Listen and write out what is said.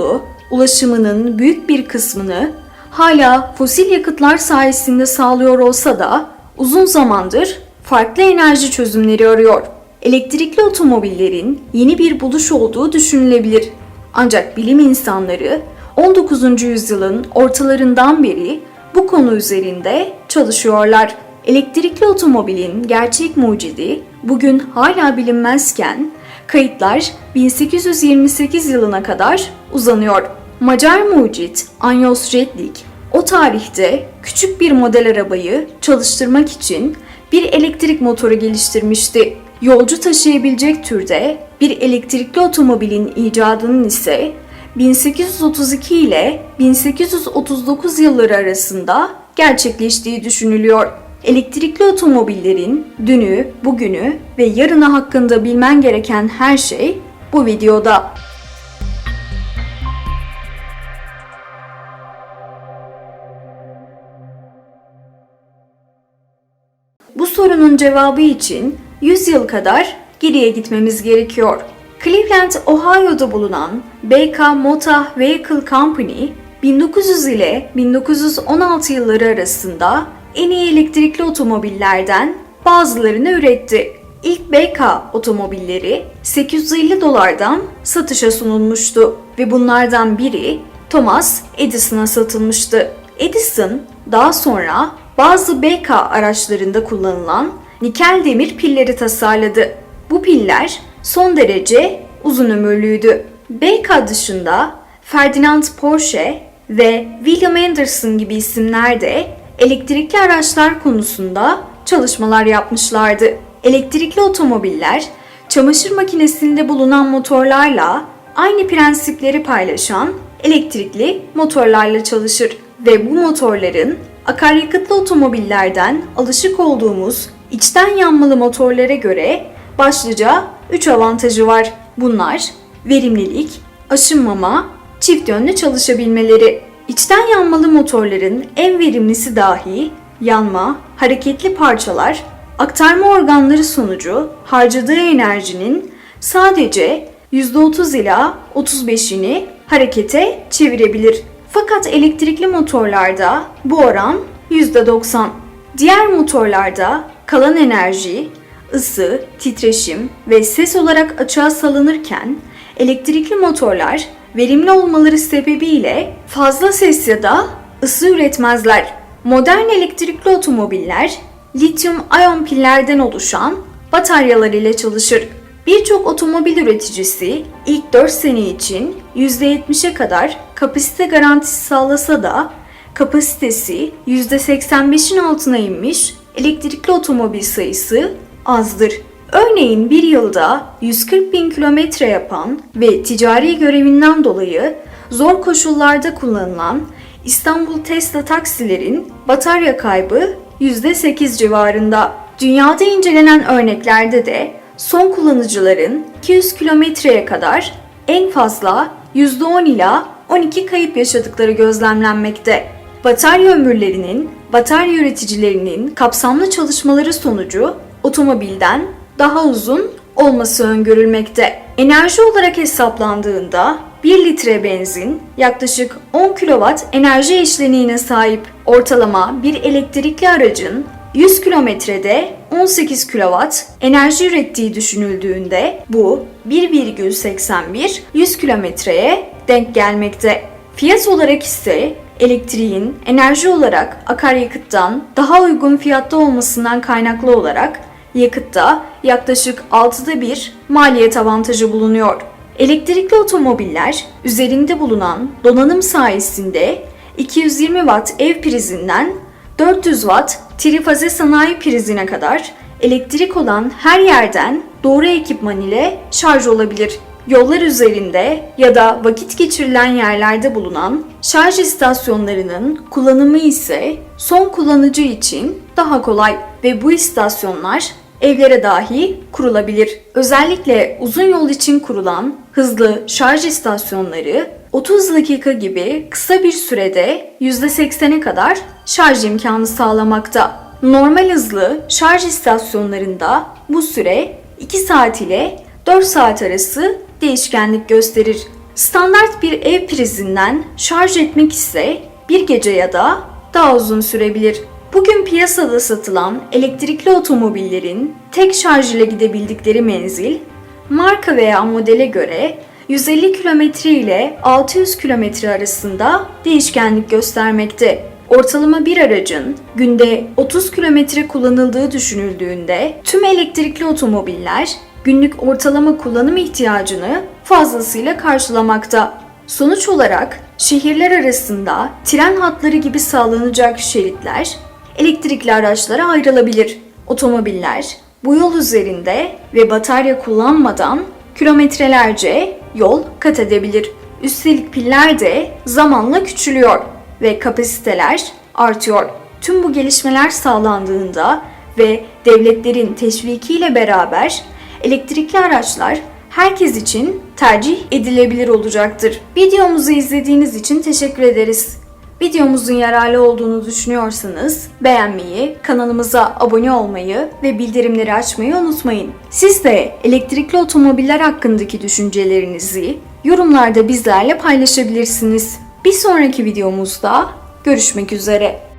Anadolu ulaşımının büyük bir kısmını hala fosil yakıtlar sayesinde sağlıyor olsa da uzun zamandır farklı enerji çözümleri arıyor. Elektrikli otomobillerin yeni bir buluş olduğu düşünülebilir. Ancak bilim insanları 19. yüzyılın ortalarından beri bu konu üzerinde çalışıyorlar. Elektrikli otomobilin gerçek mucidi bugün hala bilinmezken kayıtlar 1828 yılına kadar uzanıyor. Macar mucit Anyos Redlik o tarihte küçük bir model arabayı çalıştırmak için bir elektrik motoru geliştirmişti. Yolcu taşıyabilecek türde bir elektrikli otomobilin icadının ise 1832 ile 1839 yılları arasında gerçekleştiği düşünülüyor. Elektrikli otomobillerin dünü, bugünü ve yarını hakkında bilmen gereken her şey bu videoda. Bu sorunun cevabı için 100 yıl kadar geriye gitmemiz gerekiyor. Cleveland, Ohio'da bulunan BK Motor Vehicle Company 1900 ile 1916 yılları arasında en iyi elektrikli otomobillerden bazılarını üretti. İlk BK otomobilleri 850 dolardan satışa sunulmuştu ve bunlardan biri Thomas Edison'a satılmıştı. Edison daha sonra bazı BK araçlarında kullanılan nikel demir pilleri tasarladı. Bu piller son derece uzun ömürlüydü. BK dışında Ferdinand Porsche ve William Anderson gibi isimler de elektrikli araçlar konusunda çalışmalar yapmışlardı. Elektrikli otomobiller çamaşır makinesinde bulunan motorlarla aynı prensipleri paylaşan elektrikli motorlarla çalışır ve bu motorların akaryakıtlı otomobillerden alışık olduğumuz içten yanmalı motorlara göre başlıca 3 avantajı var. Bunlar verimlilik, aşınmama, çift yönlü çalışabilmeleri. İçten yanmalı motorların en verimlisi dahi yanma, hareketli parçalar, aktarma organları sonucu harcadığı enerjinin sadece %30 ila 35'ini harekete çevirebilir. Fakat elektrikli motorlarda bu oran %90. Diğer motorlarda kalan enerji ısı, titreşim ve ses olarak açığa salınırken elektrikli motorlar verimli olmaları sebebiyle fazla ses ya da ısı üretmezler. Modern elektrikli otomobiller lityum ayon pillerden oluşan bataryalar ile çalışır. Birçok otomobil üreticisi ilk 4 sene için %70'e kadar kapasite garantisi sağlasa da kapasitesi %85'in altına inmiş elektrikli otomobil sayısı azdır. Örneğin bir yılda 140 bin kilometre yapan ve ticari görevinden dolayı zor koşullarda kullanılan İstanbul Tesla taksilerin batarya kaybı %8 civarında. Dünyada incelenen örneklerde de son kullanıcıların 200 kilometreye kadar en fazla %10 ila 12 kayıp yaşadıkları gözlemlenmekte. Batarya ömürlerinin, batarya üreticilerinin kapsamlı çalışmaları sonucu otomobilden daha uzun olması öngörülmekte. Enerji olarak hesaplandığında 1 litre benzin yaklaşık 10 kW enerji eşleniğine sahip. Ortalama bir elektrikli aracın 100 kilometrede 18 kW enerji ürettiği düşünüldüğünde bu 1,81 100 kilometreye denk gelmekte. Fiyat olarak ise elektriğin enerji olarak akaryakıttan daha uygun fiyatta olmasından kaynaklı olarak yakıtta yaklaşık 6'da bir maliyet avantajı bulunuyor. Elektrikli otomobiller üzerinde bulunan donanım sayesinde 220 Watt ev prizinden 400 Watt trifaze sanayi prizine kadar elektrik olan her yerden doğru ekipman ile şarj olabilir. Yollar üzerinde ya da vakit geçirilen yerlerde bulunan şarj istasyonlarının kullanımı ise son kullanıcı için daha kolay ve bu istasyonlar evlere dahi kurulabilir. Özellikle uzun yol için kurulan hızlı şarj istasyonları 30 dakika gibi kısa bir sürede %80'e kadar şarj imkanı sağlamakta. Normal hızlı şarj istasyonlarında bu süre 2 saat ile 4 saat arası değişkenlik gösterir. Standart bir ev prizinden şarj etmek ise bir gece ya da daha uzun sürebilir. Bugün piyasada satılan elektrikli otomobillerin tek şarj ile gidebildikleri menzil marka veya modele göre 150 km ile 600 km arasında değişkenlik göstermekte. Ortalama bir aracın günde 30 kilometre kullanıldığı düşünüldüğünde tüm elektrikli otomobiller günlük ortalama kullanım ihtiyacını fazlasıyla karşılamakta. Sonuç olarak şehirler arasında tren hatları gibi sağlanacak şeritler elektrikli araçlara ayrılabilir. Otomobiller bu yol üzerinde ve batarya kullanmadan kilometrelerce yol kat edebilir. Üstelik piller de zamanla küçülüyor ve kapasiteler artıyor. Tüm bu gelişmeler sağlandığında ve devletlerin teşvikiyle beraber elektrikli araçlar herkes için tercih edilebilir olacaktır. Videomuzu izlediğiniz için teşekkür ederiz. Videomuzun yararlı olduğunu düşünüyorsanız beğenmeyi, kanalımıza abone olmayı ve bildirimleri açmayı unutmayın. Siz de elektrikli otomobiller hakkındaki düşüncelerinizi yorumlarda bizlerle paylaşabilirsiniz. Bir sonraki videomuzda görüşmek üzere.